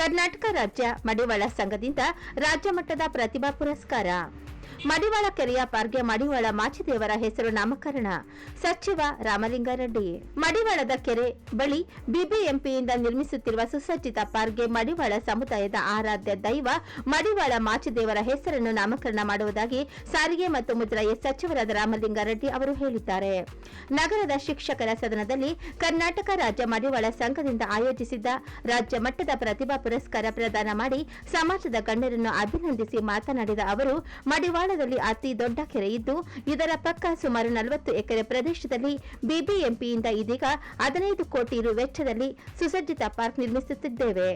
ಕರ್ನಾಟಕ ರಾಜ್ಯ ಮಡಿವಾಳ ಸಂಘದಿಂದ ರಾಜ್ಯ ಮಟ್ಟದ ಪ್ರತಿಭಾ ಪುರಸ್ಕಾರ. ಮಡಿವಾಳ ಕೆರೆಯ ಪಾರ್ಗೆ ಮಡಿವಾಳ ಮಾಚಿದೇವರ ಹೆಸರು ನಾಮಕರಣ. ಸಚಿವ ರಾಮಲಿಂಗಾರೆಡ್ಡಿ. ಮಡಿವಾಳದ ಕೆರೆ ಬಳಿ ಬಿಬಿಎಂಪಿಯಿಂದ ನಿರ್ಮಿಸುತ್ತಿರುವ ಸುಸಜ್ಜಿತ ಪಾರ್ಗೆ ಮಡಿವಾಳ ಸಮುದಾಯದ ಆರಾಧ್ಯ ದೈವ ಮಡಿವಾಳ ಮಾಚಿದೇವರ ಹೆಸರನ್ನು ನಾಮಕರಣ ಮಾಡುವುದಾಗಿ ಸಾರಿಗೆ ಮತ್ತು ಮುಜರಾಯಿ ಸಚಿವರಾದ ರಾಮಲಿಂಗಾರೆಡ್ಡಿ ಅವರು ಹೇಳಿದ್ದಾರೆ. ನಗರದ ಶಿಕ್ಷಕರ ಸದನದಲ್ಲಿ ಕರ್ನಾಟಕ ರಾಜ್ಯ ಮಡಿವಾಳ ಸಂಘದಿಂದ ಆಯೋಜಿಸಿದ್ದ ರಾಜ್ಯ ಮಟ್ಟದ ಪ್ರತಿಭಾ ಪುರಸ್ಕಾರ ಪ್ರದಾನ ಮಾಡಿ ಸಮಾಜದ ಗಣ್ಯರನ್ನು ಅಭಿನಂದಿಸಿ ಮಾತನಾಡಿದ ಅವರು ಮಡಿವಾಳದಲ್ಲಿ ಅತಿ ದೊಡ್ಡ ಕೆರೆ ಇದ್ದು, ಇದರ ಪಕ್ಕ ಸುಮಾರು ನಲವತ್ತು ಎಕರೆ ಪ್ರದೇಶದಲ್ಲಿ ಬಿಬಿಎಂಪಿಯಿಂದ ಇದೀಗ ಹದಿನೈದು ಕೋಟಿ ರು ವೆಚ್ಚದಲ್ಲಿ ಸುಸಜ್ಜಿತ ಪಾರ್ಕ್ ನಿರ್ಮಿಸುತ್ತಿದ್ದೇವೆ.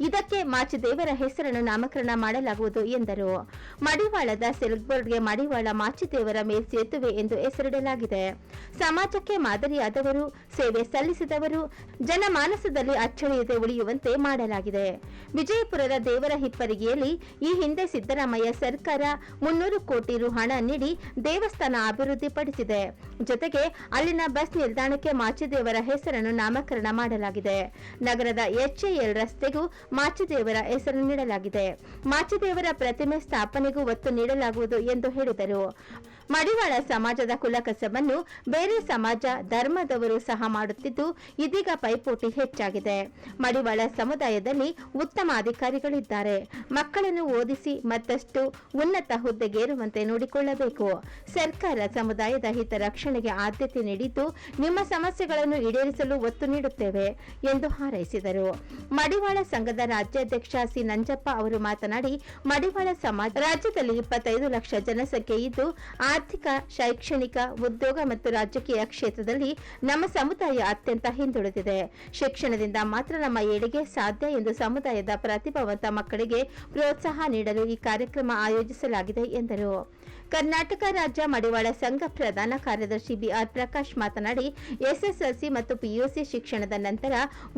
ಇದಕ್ಕೆ ಮಾಚಿದೇವರ ಹೆಸರನ್ನು ನಾಮಕರಣ ಮಾಡಲಾಗುವುದು ಎಂದರು. ಮಡಿವಾಳದ ಸಿಲ್ಕ್ ಬೋರ್ಡ್ಗೆ ಮಡಿವಾಳ ಮಾಚಿದೇವರ ಮೇಲ್ಸೇತುವೆ ಎಂದು ಹೆಸರಿಡಲಾಗಿದೆ. ಸಮಾಜಕ್ಕೆ ಮಾದರಿಯಾದವರು, ಸೇವೆ ಸಲ್ಲಿಸಿದವರು, ಜನಮಾನಸದಲ್ಲಿ ಅಚ್ಚಳಿಯದೆ ಉಳಿಯುವಂತೆ ಮಾಡಲಾಗಿದೆ. ವಿಜಯಪುರದ ದೇವರ ಹಿಪ್ಪರಿಗೆಯಲ್ಲಿ ಈ ಹಿಂದೆ ಸಿದ್ದರಾಮಯ್ಯ ಸರ್ಕಾರ ಮುನ್ನೂರು ಕೋಟಿ ರು ಹಣ ನೀಡಿ ದೇವಸ್ಥಾನ ಅಭಿವೃದ್ಧಿಪಡಿಸಿದೆ. ಜೊತೆಗೆ ಅಲ್ಲಿನ ಬಸ್ ನಿಲ್ದಾಣಕ್ಕೆ ಮಾಚಿದೇವರ ಹೆಸರನ್ನು ನಾಮಕರಣ ಮಾಡಲಾಗಿದೆ. ನಗರದ ಎಚ್ಎಎಲ್ ರಸ್ತೆಗೂ ಮಾಚಿದೇವರ ಹೆಸರು ನೀಡಲಾಗಿದೆ. ಮಾಚಿದೇವರ ಪ್ರತಿಮೆ ಸ್ಥಾಪನೆಗೂ ಒತ್ತು ನೀಡಲಾಗುವುದು ಎಂದು ಹೇಳಿದರು. ಮಡಿವಾಳ ಸಮಾಜದ ಕುಲಕಸವನ್ನು ಬೇರೆ ಸಮಾಜ ಧರ್ಮದವರು ಸಹ ಮಾಡುತ್ತಿದ್ದು, ಇದೀಗ ಪೈಪೋಟಿ ಹೆಚ್ಚಾಗಿದೆ. ಮಡಿವಾಳ ಸಮುದಾಯದಲ್ಲಿ ಉತ್ತಮ ಅಧಿಕಾರಿಗಳಿದ್ದಾರೆ. ಮಕ್ಕಳನ್ನು ಓದಿಸಿ ಮತ್ತಷ್ಟು ಉನ್ನತ ಹುದ್ದೆಗೇರುವಂತೆ ನೋಡಿಕೊಳ್ಳಬೇಕು. ಸರ್ಕಾರ ಸಮುದಾಯದ ಹಿತ ರಕ್ಷಣೆಗೆ ಆದ್ಯತೆ ನೀಡಿದ್ದು, ನಿಮ್ಮ ಸಮಸ್ಯೆಗಳನ್ನು ಈಡೇರಿಸಲು ಒತ್ತು ನೀಡುತ್ತೇವೆ ಎಂದು ಹಾರೈಸಿದರು. ಮಡಿವಾಳ ಸಂಘದ ರಾಜ್ಯಾಧ್ಯಕ್ಷ ಸಿ. ನಂಜಪ್ಪ ಅವರು ಮಾತನಾಡಿ, ಮಡಿವಾಳ ಸಮಾಜ ರಾಜ್ಯದಲ್ಲಿ ಇಪ್ಪತ್ತೈದು ಲಕ್ಷ ಜನಸಂಖ್ಯೆ ಇದ್ದು ಆರ್ಥಿಕ, ಶೈಕ್ಷಣಿಕ, ಉದ್ಯೋಗ ಮತ್ತು ರಾಜಕೀಯ ಕ್ಷೇತ್ರದಲ್ಲಿ ನಮ್ಮ ಸಮುದಾಯ ಅತ್ಯಂತ ಹಿಂದುಳಿದಿದೆ. ಶಿಕ್ಷಣದಿಂದ ಮಾತ್ರ ನಮ್ಮ ಏಳಿಗೆ ಸಾಧ್ಯ ಎಂದು ಸಮುದಾಯದ ಪ್ರತಿಭಾವಂತ ಮಕ್ಕಳಿಗೆ ಪ್ರೋತ್ಸಾಹ ನೀಡಲು ಈ ಕಾರ್ಯಕ್ರಮ ಆಯೋಜಿಸಲಾಗಿದೆ ಎಂದರು. ಕರ್ನಾಟಕ ರಾಜ್ಯ ಮಡಿವಾಳ ಸಂಘ ಪ್ರಧಾನ ಕಾರ್ಯದರ್ಶಿ ಬಿಆರ್ ಪ್ರಕಾಶ್ ಮಾತನಾಡಿ, ಎಸ್ಎಸ್ಎಲ್ಸಿ ಮತ್ತು ಪಿಯುಸಿ ಶಿಕ್ಷಣದ ನಂತರ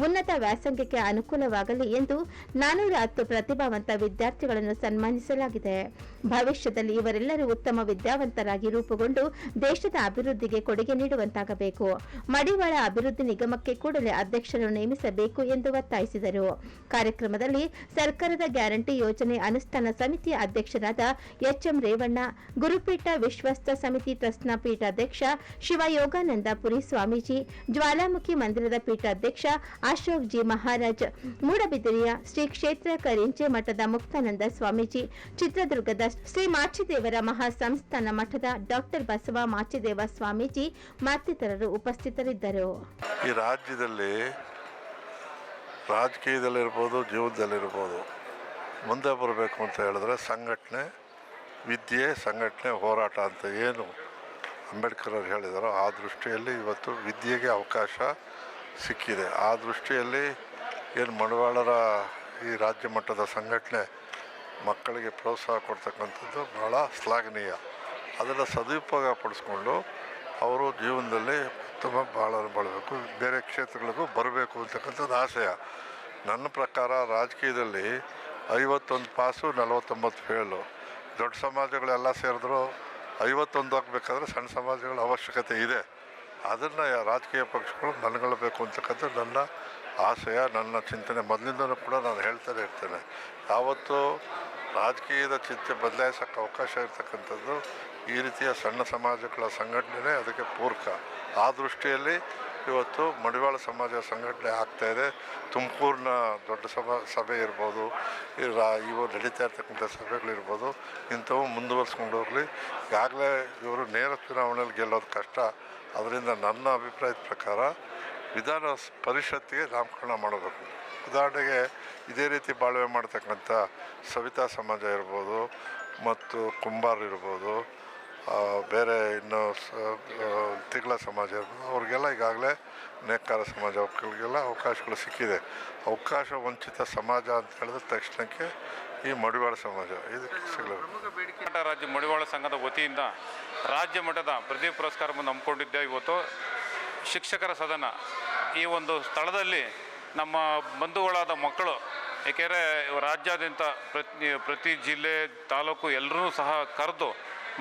ಉನ್ನತ ವ್ಯಾಸಂಗಕ್ಕೆ ಅನುಕೂಲವಾಗಲಿ ಎಂದು ನಾನೂರ ಹತ್ತು ಪ್ರತಿಭಾವಂತ ವಿದ್ಯಾರ್ಥಿಗಳನ್ನು ಸನ್ಮಾನಿಸಲಾಗಿದೆ. ಭವಿಷ್ಯದಲ್ಲಿ ಇವರೆಲ್ಲರೂ ಉತ್ತಮ ವಿದ್ಯಾವಂತರಾಗಿ ರೂಪುಗೊಂಡು ದೇಶದ ಅಭಿವೃದ್ಧಿಗೆ ಕೊಡುಗೆ ನೀಡುವಂತಾಗಬೇಕು. ಮಡಿವಾಳ ಅಭಿವೃದ್ಧಿ ನಿಗಮಕ್ಕೆ ಕೂಡಲೇ ಅಧ್ಯಕ್ಷರನ್ನು ನೇಮಿಸಬೇಕು ಎಂದು ಒತ್ತಾಯಿಸಿದರು. ಕಾರ್ಯಕ್ರಮದಲ್ಲಿ ಸರ್ಕಾರದ ಗ್ಯಾರಂಟಿ ಯೋಜನೆ ಅನುಷ್ಠಾನ ಸಮಿತಿಯ ಅಧ್ಯಕ್ಷರಾದ ಎಚ್ಎಂ ರೇವಣ್ಣ, ಗುರುಪೀಠ ವಿಶ್ವಸ್ತ ಸಮಿತಿ ಟ್ರಸ್ಟ್ನ ಪೀಠಾಧ್ಯಕ್ಷ ಶಿವಯೋಗಾನಂದಪುರಿ ಸ್ವಾಮೀಜಿ, ಜ್ವಾಲಾಮುಖಿ ಮಂದಿರದ ಪೀಠಾಧ್ಯಕ್ಷ ಅಶೋಕ್ ಜಿ ಮಹಾರಾಜ್, ಮೂಡಬಿದಿರೆಯ ಶ್ರೀ ಕ್ಷೇತ್ರ ಕರಿಂಚೆ ಮಠದ ಮುಕ್ತಾನಂದ ಸ್ವಾಮೀಜಿ, ಚಿತ್ರದುರ್ಗದ ಶ್ರೀ ಮಾಚಿದೇವರ ಮಹಾಸಂಸ್ಥಾನ ಮಠದ ಡಾಕ್ಟರ್ ಬಸವ ಮಾಚಿದೇವ ಸ್ವಾಮೀಜಿ ಮತ್ತಿತರರು ಉಪಸ್ಥಿತರಿದ್ದರು. ಈ ರಾಜ್ಯದಲ್ಲಿ ರಾಜಕೀಯದಲ್ಲಿರ್ಬೋದು, ಜೀವನದಲ್ಲಿರ್ಬೋದು ಮುಂದೆ ಬರಬೇಕು ಅಂತ ಹೇಳಿದ್ರೆ ಸಂಘಟನೆ, ವಿದ್ಯೆ ಸಂಘಟನೆ ಹೋರಾಟ ಅಂತ ಏನು ಅಂಬೇಡ್ಕರ್ ಅವರು ಹೇಳಿದಾರೋ ಆ ದೃಷ್ಟಿಯಲ್ಲಿ ಇವತ್ತು ವಿದ್ಯೆಗೆ ಅವಕಾಶ ಸಿಕ್ಕಿದೆ. ಆ ದೃಷ್ಟಿಯಲ್ಲಿ ಏನು ಮಡವಾಳರ ಈ ರಾಜ್ಯ ಮಟ್ಟದ ಸಂಘಟನೆ ಮಕ್ಕಳಿಗೆ ಪ್ರೋತ್ಸಾಹ ಕೊಡ್ತಕ್ಕಂಥದ್ದು ಭಾಳ ಶ್ಲಾಘನೀಯ. ಅದನ್ನು ಸದುಪಯೋಗ ಪಡಿಸ್ಕೊಂಡು ಅವರು ಜೀವನದಲ್ಲಿ ಉತ್ತಮ ಭಾಳ ಬಾಳಬೇಕು. ಬೇರೆ ಕ್ಷೇತ್ರಗಳಿಗೂ ಬರಬೇಕು ಅಂತಕ್ಕಂಥದ್ದು ಆಶಯ. ನನ್ನ ಪ್ರಕಾರ ರಾಜಕೀಯದಲ್ಲಿ ಐವತ್ತೊಂದು ಪಾಸು ನಲವತ್ತೊಂಬತ್ತು ಫೇಲು. ದೊಡ್ಡ ಸಮಾಜಗಳೆಲ್ಲ ಸೇರಿದ್ರು ಐವತ್ತೊಂದು ಹಾಕಬೇಕಾದ್ರೆ ಸಣ್ಣ ಸಮಾಜಗಳ ಅವಶ್ಯಕತೆ ಇದೆ. ಅದನ್ನು ರಾಜಕೀಯ ಪಕ್ಷಗಳು ಮನಗೊಳ್ಳಬೇಕು ಅಂತಕ್ಕಂಥದ್ದು ನನ್ನ ಆಶಯ, ನನ್ನ ಚಿಂತನೆ. ಮೊದಲಿಂದಲೂ ಕೂಡ ನಾನು ಹೇಳ್ತಾನೆ ಇರ್ತೇನೆ. ಯಾವತ್ತೂ ರಾಜಕೀಯದ ಚಿಂತೆ ಬದಲಾಯಿಸೋಕ್ಕೆ ಅವಕಾಶ ಇರ್ತಕ್ಕಂಥದ್ದು ಈ ರೀತಿಯ ಸಣ್ಣ ಸಮಾಜಗಳ ಸಂಘಟನೆ ಅದಕ್ಕೆ ಪೂರಕ. ಆ ದೃಷ್ಟಿಯಲ್ಲಿ ಇವತ್ತು ಮಡಿವಾಳ ಸಮಾಜ ಸಂಘಟನೆ ಇದೆ. ತುಮಕೂರಿನ ದೊಡ್ಡ ಸಭಾ, ಸಭೆ ಇರ್ಬೋದು ಇವರು ನಡೀತಾ ಇರ್ತಕ್ಕಂಥ ಸಭೆಗಳಿರ್ಬೋದು ಇಂಥವು ಮುಂದುವರ್ಸ್ಕೊಂಡು ಹೋಗಲಿ. ಈಗಾಗಲೇ ಇವರು ನೇರ ಚುನಾವಣೆಯಲ್ಲಿ ಗೆಲ್ಲೋದು ಕಷ್ಟ. ಅದರಿಂದ ನನ್ನ ಅಭಿಪ್ರಾಯದ ಪ್ರಕಾರ ವಿಧಾನ ಪರಿಷತ್ತಿಗೆ ನಾಮಕರಣ ಮಾಡಬೇಕು. ಉದಾಹರಣೆಗೆ ಇದೇ ರೀತಿ ಬಾಳ್ವೆ ಮಾಡ್ತಕ್ಕಂಥ ಸವಿತಾ ಸಮಾಜ ಇರ್ಬೋದು, ಮತ್ತು ಕುಂಬಾರ್ ಇರ್ಬೋದು ಬೇರೆ ಇನ್ನು ತಿಗಳ ಸಮಾಜ, ಅವ್ರಿಗೆಲ್ಲ ಈಗಾಗಲೇ ನೇಕಾರ ಸಮಾಜ ಅವಕ್ಕೆಲ್ಲ ಅವಕಾಶಗಳು ಸಿಕ್ಕಿದೆ. ಅವಕಾಶ ವಂಚಿತ ಸಮಾಜ ಅಂತ ಹೇಳಿದ ತಕ್ಷಣಕ್ಕೆ ಈ ಮಡಿವಾಳ ಸಮಾಜ ಇದಕ್ಕೆ ಸಿಗಲಿಲ್ಲ ರಾಜ್ಯ ಮಡಿವಾಳ ಸಂಘದ ವತಿಯಿಂದ ರಾಜ್ಯ ಮಟ್ಟದ ಪ್ರತಿ ಪುರಸ್ಕಾರವನ್ನು ಹಮ್ಮಿಕೊಂಡಿದ್ದೆ ಇವತ್ತು. ಶಿಕ್ಷಕರ ಸದನ, ಈ ಒಂದು ಸ್ಥಳದಲ್ಲಿ ನಮ್ಮ ಬಂಧುಗಳಾದ ಮಕ್ಕಳು, ಏಕೆಂದರೆ ರಾಜ್ಯಾದ್ಯಂತ ಪ್ರತಿ ಪ್ರತಿ ಜಿಲ್ಲೆ, ತಾಲೂಕು ಎಲ್ಲರೂ ಸಹ ಕರೆದು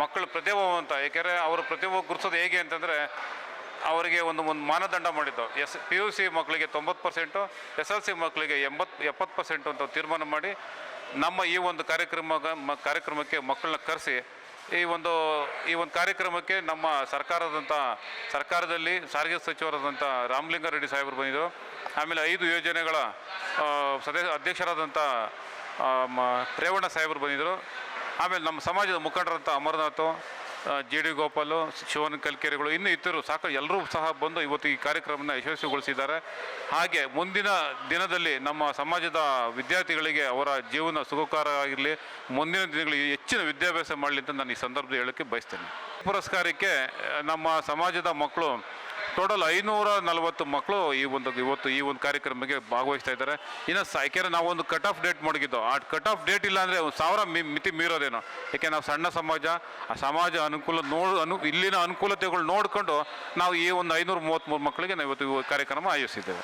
ಮಕ್ಕಳು ಪ್ರತಿಭಾವಂತ ಏಕೆಂದರೆ ಅವರು ಪ್ರತಿಭೆ ಗುರುತಿಸೋದು ಹೇಗೆ ಅಂತಂದರೆ ಅವರಿಗೆ ಒಂದು ಒಂದು ಮಾನದಂಡ ಮಾಡಿದ್ದು. ಎಸ್ ಪಿ ಯು ಸಿ ಮಕ್ಕಳಿಗೆ ತೊಂಬತ್ತು ಪರ್ಸೆಂಟು ಎಸ್ ಎಲ್ ಸಿ ಮಕ್ಕಳಿಗೆ ಎಂಬತ್ತು ಎಪ್ಪತ್ತು ಪರ್ಸೆಂಟು ಅಂತ ತೀರ್ಮಾನ ಮಾಡಿ ನಮ್ಮ ಈ ಒಂದು ಕಾರ್ಯಕ್ರಮ ಕಾರ್ಯಕ್ರಮಕ್ಕೆ ಮಕ್ಕಳನ್ನ ಕರೆಸಿ, ಈ ಒಂದು ಈ ಒಂದು ಕಾರ್ಯಕ್ರಮಕ್ಕೆ ನಮ್ಮ ಸರ್ಕಾರದಂಥ, ಸರ್ಕಾರದಲ್ಲಿ ಸಾರಿಗೆ ಸಚಿವರಾದಂಥ ರಾಮಲಿಂಗಾರೆಡ್ಡಿ ಸಾಹೇಬರು ಬಂದಿದ್ದರು ಆಮೇಲೆ ಐದು ಯೋಜನೆಗಳ ಸದಸ್ಯ ಅಧ್ಯಕ್ಷರಾದಂಥ ರೇವಣ್ಣ ಸಾಹೇಬರು ಬಂದಿದ್ದರು ಆಮೇಲೆ ನಮ್ಮ ಸಮಾಜದ ಮುಖಂಡರಂಥ ಅಮರನಾಥ್ ಜಿ ಡಿ ಗೋಪಾಲು, ಶಿವನ್ ಕಲ್ಕೆರೆಗಳು, ಇನ್ನು ಇತರರು ಸಾಕು ಎಲ್ಲರೂ ಸಹ ಬಂದು ಇವತ್ತು ಈ ಕಾರ್ಯಕ್ರಮನ ಯಶಸ್ವಿಗೊಳಿಸಿದ್ದಾರೆ. ಹಾಗೆ ಮುಂದಿನ ದಿನದಲ್ಲಿ ನಮ್ಮ ಸಮಾಜದ ವಿದ್ಯಾರ್ಥಿಗಳಿಗೆ ಅವರ ಜೀವನ ಸುಖಕಾರ ಆಗಿರಲಿ, ಮುಂದಿನ ದಿನಗಳಿಗೆ ಹೆಚ್ಚಿನ ವಿದ್ಯಾಭ್ಯಾಸ ಮಾಡಲಿ ಅಂತ ನಾನು ಈ ಸಂದರ್ಭದಲ್ಲಿ ಹೇಳೋಕ್ಕೆ ಬಯಸ್ತೇನೆ. ಪುರಸ್ಕಾರಕ್ಕೆ ನಮ್ಮ ಸಮಾಜದ ಮಕ್ಕಳು ಟೋಟಲ್ ಐನೂರ ನಲವತ್ತು ಮಕ್ಕಳು ಈ ಒಂದು ಇವತ್ತು ಈ ಒಂದು ಕಾರ್ಯಕ್ರಮಕ್ಕೆ ಭಾಗವಹಿಸ್ತಾ ಇದ್ದಾರೆ. ಇನ್ನು ಯಾಕೆಂದರೆ ಒಂದು ಕಟ್ ಆಫ್ ಡೇಟ್ ಮಡಗಿದ್ದು. ಆ ಕಟ್ ಆಫ್ ಡೇಟ್ ಇಲ್ಲ ಅಂದರೆ ಒಂದು ಸಾವಿರ ಮಿತಿ ಮೀರೋದೇನೋ. ಯಾಕೆ ನಾವು ಸಣ್ಣ ಸಮಾಜ, ಆ ಸಮಾಜ ಅನುಕೂಲ ನೋಡು ಅನು ಇಲ್ಲಿನ ಅನುಕೂಲತೆಗಳು ನೋಡಿಕೊಂಡು ನಾವು ಈ ಒಂದು ಐನೂರ ಮೂವತ್ತ್ಮೂರು ಮಕ್ಕಳಿಗೆ ನಾವು ಇವತ್ತು ಕಾರ್ಯಕ್ರಮ ಆಯೋಜಿಸಿದ್ದೇವೆ.